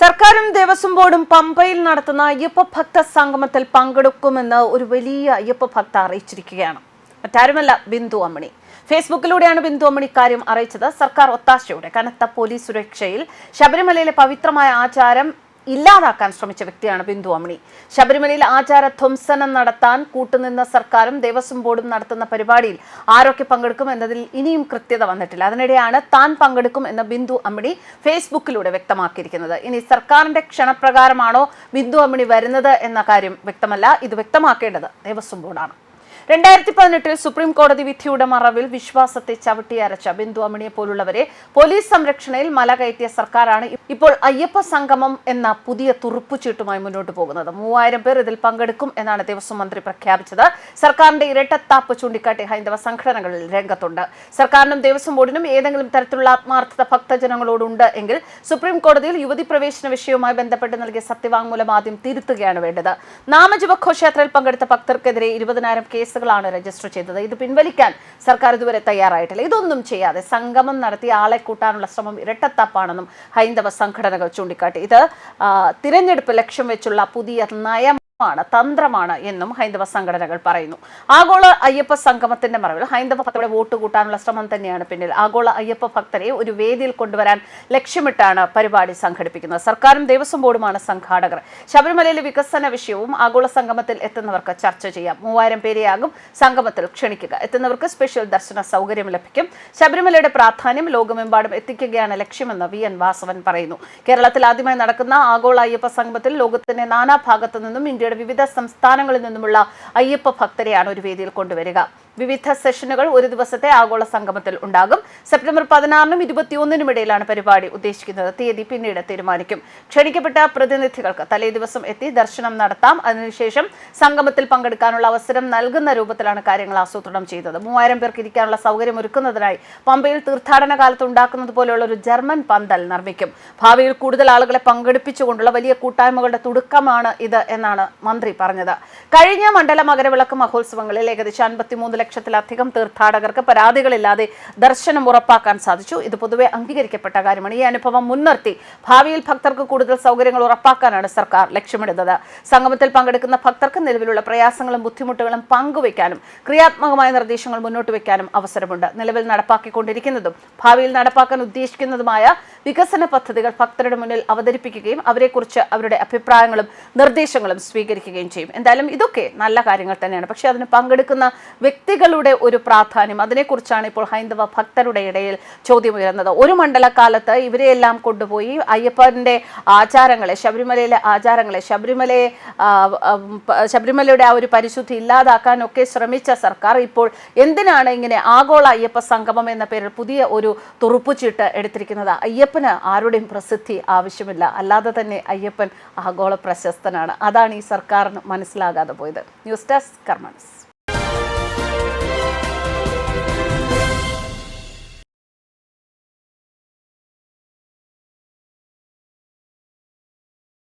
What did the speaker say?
സർക്കാരും ദേവസ്വം ബോർഡും പമ്പയിൽ നടത്തുന്ന അയ്യപ്പ ഭക്ത സംഗമത്തിൽ പങ്കെടുക്കുമെന്ന് ഒരു വലിയ അയ്യപ്പ ഭക്ത അറിയിച്ചിരിക്കുകയാണ്. മറ്റാരുമല്ല ബിന്ദു അമ്മണി. ഫേസ്ബുക്കിലൂടെയാണ് ബിന്ദു അമ്മണി കാര്യം അറിയിച്ചത്. സർക്കാർ ഒത്താശയോടെ കനത്ത പോലീസ് സുരക്ഷയിൽ ശബരിമലയിലെ പവിത്രമായ ആചാരം ഇല്ലാതാക്കാൻ ശ്രമിച്ച വ്യക്തിയാണ് ബിന്ദു അമ്മിണി ശബരിമലയിൽ ആചാര ധ്വംസനം നടത്താൻ കൂട്ടുനിന്ന സർക്കാരും ദേവസ്വം ബോർഡും നടത്തുന്ന പരിപാടിയിൽ ആരൊക്കെ പങ്കെടുക്കും എന്നതിൽ ഇനിയും കൃത്യത വന്നിട്ടില്ല. അതിനിടെയാണ് താൻ പങ്കെടുക്കും എന്ന് ബിന്ദു അമ്മിണി ഫേസ്ബുക്കിലൂടെ വ്യക്തമാക്കിയിരിക്കുന്നത്. ഇനി സർക്കാരിന്റെ ക്ഷണപ്രകാരമാണോ ബിന്ദു അമ്മിണി വരുന്നത് എന്ന കാര്യം വ്യക്തമല്ല. ഇത് വ്യക്തമാക്കേണ്ടത് ദേവസ്വം ബോർഡാണ്. രണ്ടായിരത്തി പതിനെട്ടിൽ സുപ്രീം കോടതി വിധിയുടെ മറവിൽ വിശ്വാസത്തെ ചവിട്ടിയരച്ച ബിന്ദു അമിണിയെ പോലുള്ളവരെ പോലീസ് സംരക്ഷണയിൽ മല കയറ്റിയ സർക്കാരാണ് ഇപ്പോൾ അയ്യപ്പ സംഗമം എന്ന പുതിയ തുറുപ്പുചീട്ടുമായി മുന്നോട്ട് പോകുന്നത്. മൂവായിരം പേർ ഇതിൽ പങ്കെടുക്കും എന്നാണ് ദേവസ്വം മന്ത്രി പ്രഖ്യാപിച്ചത്. സർക്കാരിന്റെ ഇരട്ടത്താപ്പ് ചൂണ്ടിക്കാട്ടി ഹൈന്ദവ സംഘടനകളിൽ രംഗത്തുണ്ട്. സർക്കാരിനും ദേവസ്വം ബോർഡിനും ഏതെങ്കിലും തരത്തിലുള്ള ആത്മാർത്ഥത ഭക്തജനങ്ങളോടുണ്ട് എങ്കിൽ സുപ്രീം കോടതിയിൽ യുവതി പ്രവേശന വിഷയവുമായി ബന്ധപ്പെട്ട് നൽകിയ സത്യവാങ്മൂലം ആദ്യം തിരുത്തുകയാണ് വേണ്ടത്. നാമജപഘോഷയാത്രയിൽ പങ്കെടുത്ത ഭക്തർക്കെതിരെ ഇരുപതിനായിരം കേസുകളാണ് രജിസ്റ്റർ ചെയ്തത്. ഇത് പിൻവലിക്കാൻ സർക്കാർ ഇതുവരെ തയ്യാറായിട്ടില്ല. ഇതൊന്നും ചെയ്യാതെ സംഗമം നടത്തി ആളെ കൂട്ടാനുള്ള ശ്രമം ഇരട്ടത്താപ്പാണെന്നും ഹൈന്ദവ സംഘടനകൾ ചൂണ്ടിക്കാട്ടി. ഇത് തിരഞ്ഞെടുപ്പ് ലക്ഷ്യം വെച്ചുള്ള പുതിയ നയം ാണ് തന്ത്രമാണ് എന്നും ഹൈന്ദവ സംഘടനകൾ പറയുന്നു. ആഗോള അയ്യപ്പ സംഗമത്തിന്റെ മറവിൽ ഹൈന്ദവ ഭക്തരുടെ വോട്ട് കൂട്ടാനുള്ള ശ്രമം തന്നെയാണ് പിന്നിൽ. ആഗോള അയ്യപ്പ ഭക്തരെ ഒരു വേദിയിൽ കൊണ്ടുവരാൻ ലക്ഷ്യമിട്ടാണ് പരിപാടി സംഘടിപ്പിക്കുന്നത്. സർക്കാരും ദേവസ്വം ബോർഡുമാണ് സംഘാടകർ. ശബരിമലയിലെ വികസന വിഷയവും ആഗോള സംഗമത്തിൽ എത്തുന്നവർക്ക് ചർച്ച ചെയ്യാം. മൂവായിരം പേരെയാകും സംഗമത്തിൽ ക്ഷണിക്കുക. എത്തുന്നവർക്ക് സ്പെഷ്യൽ ദർശന സൗകര്യം ലഭിക്കും. ശബരിമലയുടെ പ്രാധാന്യം ലോകമെമ്പാടും എത്തിക്കുകയാണ് ലക്ഷ്യമെന്ന് വി. എൻ. വാസവൻ പറയുന്നു. കേരളത്തിൽ ആദ്യമായി നടക്കുന്ന ആഗോള അയ്യപ്പ സംഗമത്തിൽ ലോകത്തിന്റെ നാനാഭാഗത്തു നിന്നും ഇന്ത്യയുടെ വിവിധ സംസ്ഥാനങ്ങളിൽ നിന്നുമുള്ള അയ്യപ്പ ഭക്തരെയാണ് ഒരു വേദിയിൽ കൊണ്ടുവരിക. വിവിധ സെഷനുകൾ ഒരു ദിവസത്തെ ആഗോള സംഗമത്തിൽ ഉണ്ടാകും. സെപ്റ്റംബർ പതിനാറിനും ഇരുപത്തിയൊന്നിനും ഇടയിലാണ് പരിപാടി ഉദ്ദേശിക്കുന്നത്. തീയതി പിന്നീട് തീരുമാനിക്കും. ക്ഷണിക്കപ്പെട്ട പ്രതിനിധികൾക്ക് തലേദിവസം എത്തി ദർശനം നടത്താം. അതിനുശേഷം സംഗമത്തിൽ പങ്കെടുക്കാനുള്ള അവസരം നൽകുന്ന രൂപത്തിലാണ് കാര്യങ്ങൾ ആസൂത്രണം ചെയ്തത്. മൂവായിരം പേർക്ക് ഇരിക്കാനുള്ള സൗകര്യം ഒരുക്കുന്നതിനായി പമ്പയിൽ തീർത്ഥാടന കാലത്ത് ഉണ്ടാക്കുന്നത് പോലെയുള്ള ഒരു ജർമ്മൻ പന്തൽ നിർമ്മിക്കും. ഭാവിയിൽ കൂടുതൽ ആളുകളെ പങ്കെടുപ്പിച്ചുകൊണ്ടുള്ള വലിയ കൂട്ടായ്മകളുടെ തുടക്കമാണ് ഇത് എന്നാണ് മന്ത്രി പറഞ്ഞത്. കഴിഞ്ഞ മണ്ഡല മകരവിളക്ക് മഹോത്സവങ്ങളിൽ ഏകദേശം അൻപത്തിമൂന്ന് ലക്ഷത്തിലധികം തീർത്ഥാടകർക്ക് പരാതികളില്ലാതെ ദർശനം ഉറപ്പാക്കാൻ സാധിച്ചു. ഇത് പൊതുവെ അംഗീകരിക്കപ്പെട്ട കാര്യമാണ്. ഈ അനുഭവം മുൻനിർത്തി ഭാവിയിൽ ഭക്തർക്ക് കൂടുതൽ സൗകര്യങ്ങൾ ഉറപ്പാക്കാനാണ് സർക്കാർ ലക്ഷ്യമിടുന്നത്. സംഗമത്തിൽ പങ്കെടുക്കുന്ന ഭക്തർക്ക് നിലവിലുള്ള പ്രയാസങ്ങളും ബുദ്ധിമുട്ടുകളും പങ്കുവയ്ക്കാനും ക്രിയാത്മകമായ നിർദ്ദേശങ്ങൾ മുന്നോട്ട് വയ്ക്കാനും അവസരമുണ്ട്. നിലവിൽ നടപ്പാക്കിക്കൊണ്ടിരിക്കുന്നതും ഭാവിയിൽ നടപ്പാക്കാൻ ഉദ്ദേശിക്കുന്നതുമായ വികസന പദ്ധതികൾ ഭക്തരുടെ മുന്നിൽ അവതരിപ്പിക്കുകയും അവരെക്കുറിച്ച് അവരുടെ അഭിപ്രായങ്ങളും നിർദ്ദേശങ്ങളും സ്വീകരിക്കുകയും ചെയ്യും. എന്തായാലും ഇതൊക്കെ നല്ല കാര്യങ്ങൾ തന്നെയാണ്. പക്ഷേ അതിന് പങ്കെടുക്കുന്ന വ്യക്തികളുടെ ഒരു പ്രാധാന്യം അതിനെക്കുറിച്ചാണ് ഇപ്പോൾ ഹൈന്ദവ ഭക്തരുടെ ഇടയിൽ ചോദ്യം ഉയർന്നത് ഒരു മണ്ഡലകാലത്ത് ഇവരെയെല്ലാം കൊണ്ടുപോയി അയ്യപ്പന്റെ ആചാരങ്ങളെ ശബരിമലയിലെ ആചാരങ്ങളെ ശബരിമലയെ ശബരിമലയുടെ ആ ഒരു പരിശുദ്ധി ഇല്ലാതാക്കാനൊക്കെ ശ്രമിച്ച സർക്കാർ ഇപ്പോൾ എന്തിനാണ് ഇങ്ങനെ ആഗോള അയ്യപ്പ സംഗമം എന്ന പേരിൽ പുതിയ ഒരു തുറുപ്പുചീട്ട് എടുത്തിരിക്കുന്നത്? അയ്യപ്പന് ആരുടെയും പ്രസിദ്ധി ആവശ്യമില്ല. അല്ലാതെ തന്നെ അയ്യപ്പൻ ആഗോള പ്രശസ്തനാണ്. അതാണ് ഈ സർക്കാരിന് മനസ്സിലാകാതെ പോയത്. News desk കർമ്മൻസ്